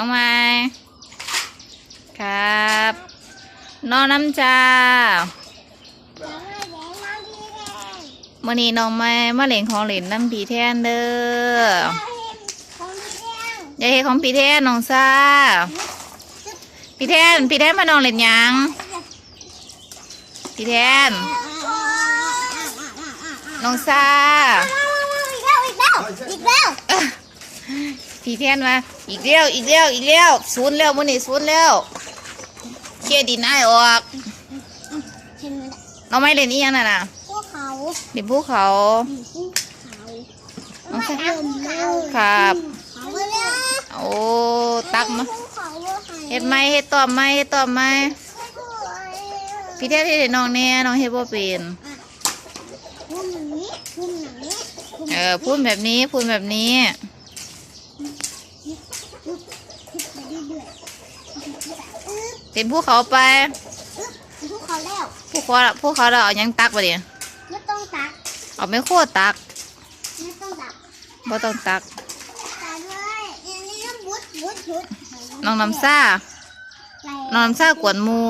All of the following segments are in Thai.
น้องไม้ครับ น้องน้ำจามื่อนี้น้องไม้มาเล่นของเล่นน้ำผีแทนเด้ออยายเฮ็ดของผีแทนน้องซาผีแทนผีแทนมาน้องเล่นหยังผีแทนน้องซาอีกแล้วผีแทนมาอีกเลี้ยวอีกเลี้ยวอีกเลี้ยวศูนย์แล้วมื่อนี้ศูนย์แล้วเคลียร์ดินไอ้ายออกเห็นไหมน้องไม้เล่นอีหยังน่ะนะพวกเขาเล่นภูเขาภูเขาน้องซาเร็วครับเขาเร็วโอ้ตักมาภูเขาเฮ็ดไหมเฮ็ดตอบไหมเฮ็ดตอบไหมพี่แท้ที่เด็น้องเนี่ยน้องเฮ็ดบ่เป็นพุ่มหนีพุ่มหนีเออพูดแบบนี้พูดแบบนี้ ไปเรื่อยๆเป็นภูเขาไปภูเขาแล้วภูเขาภูเขาเราเอาหยังตักบ่เดี๋ยวไม่ต้องตัก เอาไม่โคตรตักไม่ต้องตักบ่ต้องตักตักเลยอันนี้บุดบุดบุดน้องน้ำซ่าน้องน้ำซ่ากวนหมู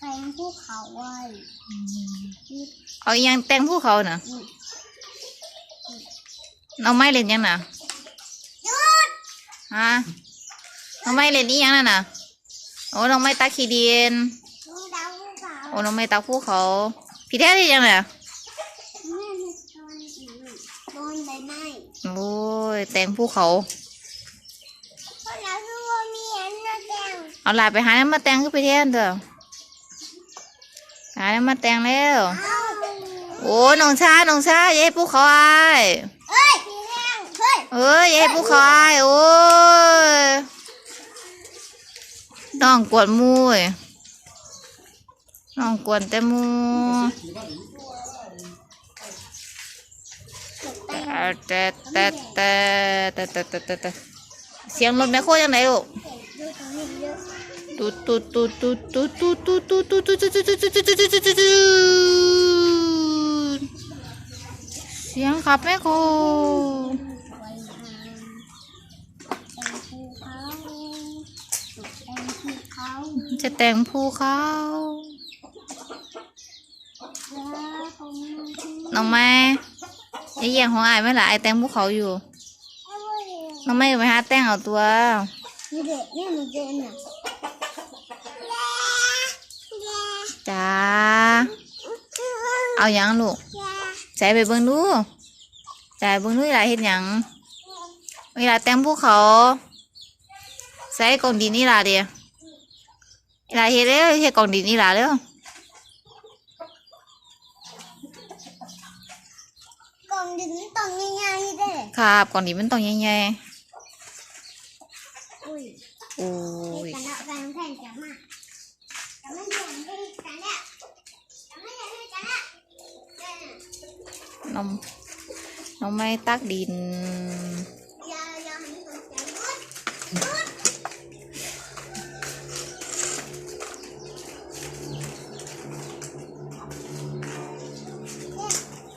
ไปภูเขาไว้เอาอีหยังแต่งภูเขาน่ะ น้องไม้เล่นหยังน่ะหยุดฮะน้องไม้เล่นอีหยังน่ะน่ะโอ้น้องไม้ตักขี้ดินลงดาวภูเขาโอ้น้องไม้ตักภูเขาพี่แท้ที่ยังน่ะแม่มีตอนอื่นโดนใบไม้โอ้ยแต่งภูเขาเพราะเราคือว่ามีอันนั้นแดงเอาหลานไปหาน้ำมาแต่งก็ไปแทนเถอะหาน้ำมาแต่งแล้วเอ้าโอ้น้องชาน้องชาอย่าให้ภูเขาอายเอ้ยพี่แห้ง เฮ้ยเอ้ยอย่าให้ภูเขายโอ้ยน้องกวนมูเว้ยน้องกวนแต่มูแต่แต่แต่แต่แต่แต่แต่แต่เสียงรถแมคโครยังไงลูกดูตรงนี้เยอะตูตูตูตูตูตูตูตูตูตูตูตูตูตูตูตูตูตูตูเสียงขับแม่โคไว้ทางแต่งภูเขาแต่งภูเขา จะแต่งภูเขาแล้วเขาน้องไม้ยังแย่งของอายไหม่ล่ะไอายแต่งภูเขาอยู่เอาไว้น้องไม้ไปหาแต่งเอาตัวนี่เด็กนี่มันเจนอะจ้า เอาหยังลูกใส่ไปเบิ่งดูใส่เบิ่งดูอีหลาเฮ็ดหยังอีหลาแต่งภูเขาใส่กล่องดินนี่ล่ะเดียวอีห ลาเฮ็ดเร็วเฮ็ดกองดินนี่ลาเร็วกองดินมันต้องใหญ่ๆเด้ครับกองดินมันต้องใหญ่ๆอุ้ยโอ้ยน้องน้องไม่ตักดิน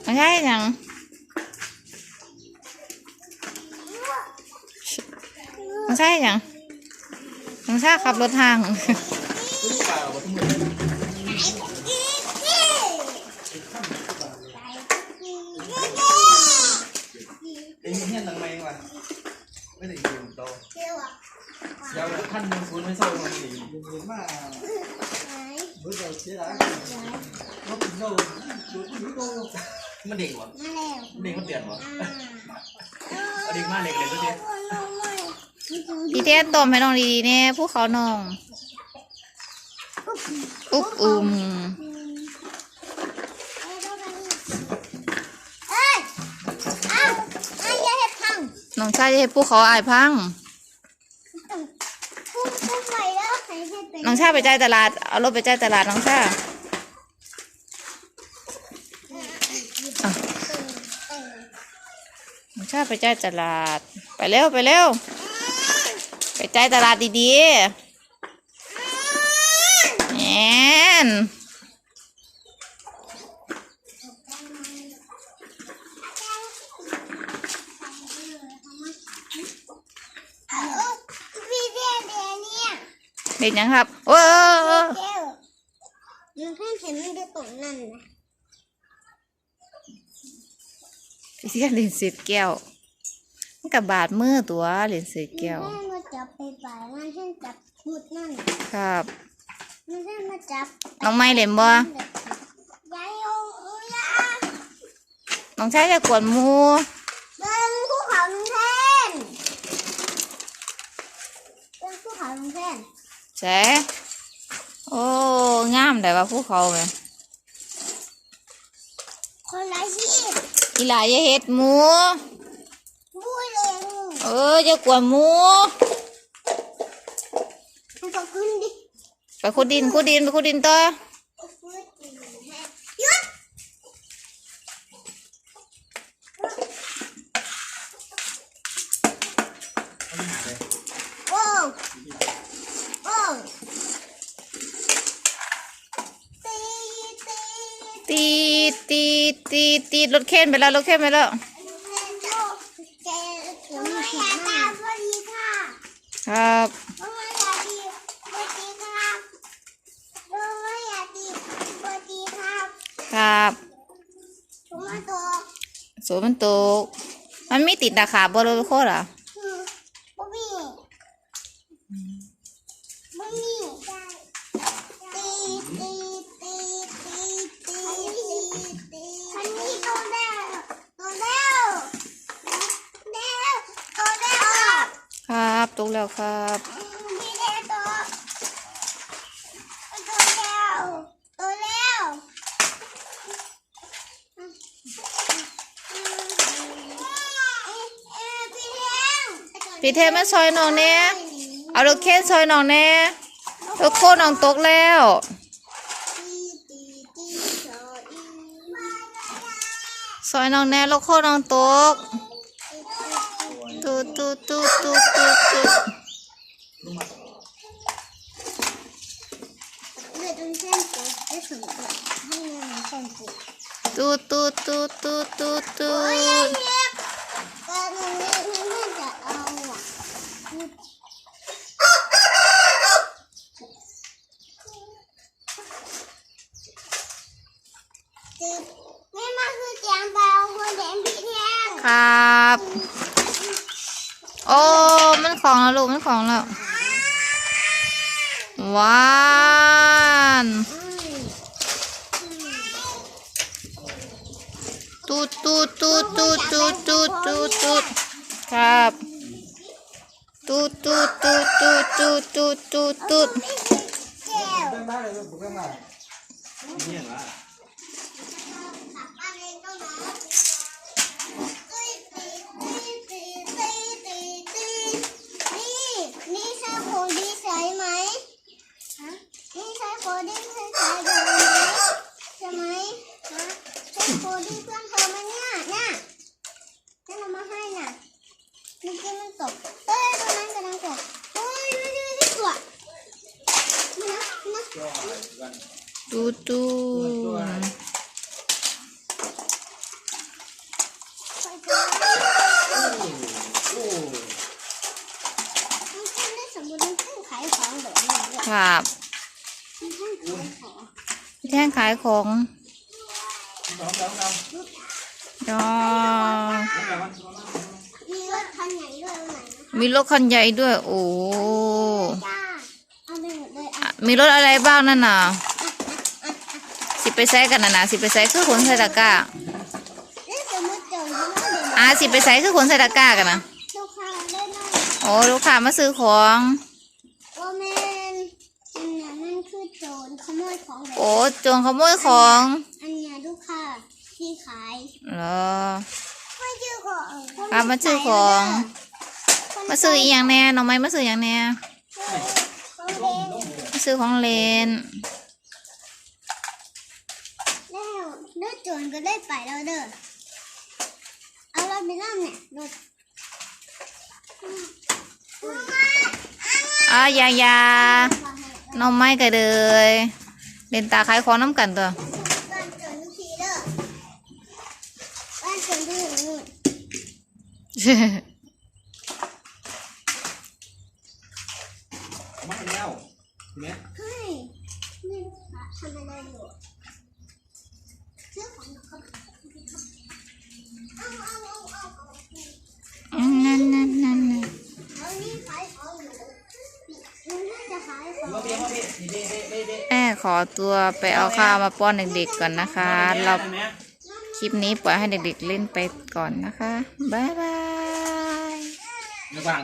ไม่ใช่ยังไม่ใช่ยังน้องชาขับรถทางไอ้เงี้ยนังไม่ว่ะไม่ได้ยินโตเดี๋ยวท่านมึงคุณไม่เศร้ามันดีมึงมาเบื่อเสียแล้วรถโซ่ดูดูโต มันเด็กวะเด็กมันเปลี่ยนวะเอาเด็กมาเด็กเลยก็เจ๊พี่เทนต้มให้น้องดีๆเนี่ยพวกเขาน้องอุ๊บอุ่มเอ้ยอ้าวไอ้ยาเห็ดพังน้องชายจะให้พวกเขาอายพัง พุ่งพุ่งไปแล้วใครให้เป็น น้องชาไปจ่ายตลาด เอารถไปจ่ายตลาดน้องชาอ่ ข้าไปจ่ายตลาด ไปเร็วไปเร็ว ไปจ่ายตลาดดีๆแอนเด็กยังครับ โอ้ยยังเพิ่งเห็นมันจะตกนั่นนะ ทียนเล่นเศษแก้ว มันกับบาดมือตัวเล่นเศษแก้วมันให้มาจับไปป่ายมันให้จับพุดนั่นครับมันให้มาจับน้องไม่เล่นบ่ยายโอ้ยยาน้องชายจะกวนหมูเดินภูเขาลุงแทนเดินภูเขาลุงแทนแสโอ้งามแต่ว่าภูเขาไหมคนละชีพ อีหลาอย่าเฮ็ดหมูบุยเลยงูเออจะกวนหมูมันก็ขึ้นดิ ไปขุดดินขุดดินไปขุดดินต่อ ดตีตีรถเข็นไปแล้วรถเข็นไปแล้วครับครับสูมันตกมันไม่ติดนะคะบริโคตรอ กแล้วครับพี่เดโตโตแล้วตแล้วพี่แทงพี่เทพมาซอยน้องแน่เอารถเข็นซอยน้องแน่รถโคตรน้องตกแล้วซอยน้องแน่รถโคตรน้องตก ตูดตูดตูดตูดตูดตูดลุงมาเลื ลูกไมันของแล้ววานตูดตูดตูดตูดตูดตูดตูดตูดครับตูดตูดตูดตูดตูดตูดตูดตูด ตุ๊ดครับที่แท่งขายของยอมีรถคันใหญ่ด้วย โอ้ มดเลยอะอะมีรถอะไรบ้างนั่นน่ะ สิไปใส่กันนะนะสิไปใส่คือขนใส่ตะกร้านี่สมมติเจอที่ว่าเดี๋ยวอ่าสิไปใส่คือขนใส่ตะกร้ากันนะลูกค้าได้หน่อยโอ้ลูกค้ามาซื้อของโอแมนอันเนี้ยมันคือโจรขโมยของแบบโอ้โจงขโมยของอันเนี้ยลูกค้าที่ขายเหรอไม่ชื่อของอะมาชื่อของมาซื้ออีหยังแน่น้องไม้มาซื้ออหย่างแน่ของเล่นมา ซื้อของเล่นแล้วเลือดโจรก็ได้ไปแล้วเด้อเอารถไปนั่งเนี่ยรถอะอยาอยาน้องไม้ก็เลยเล่นตาขายของน้ำกันตัวบ้านโจรทุกทีเด้ อตัวไปเอาข้าวมาป้อนเด็กๆก่อนนะคะ เราคลิปนี้ปล่อยให้เด็กๆเล่นไปก่อนนะคะ บ๊ายบายระวัง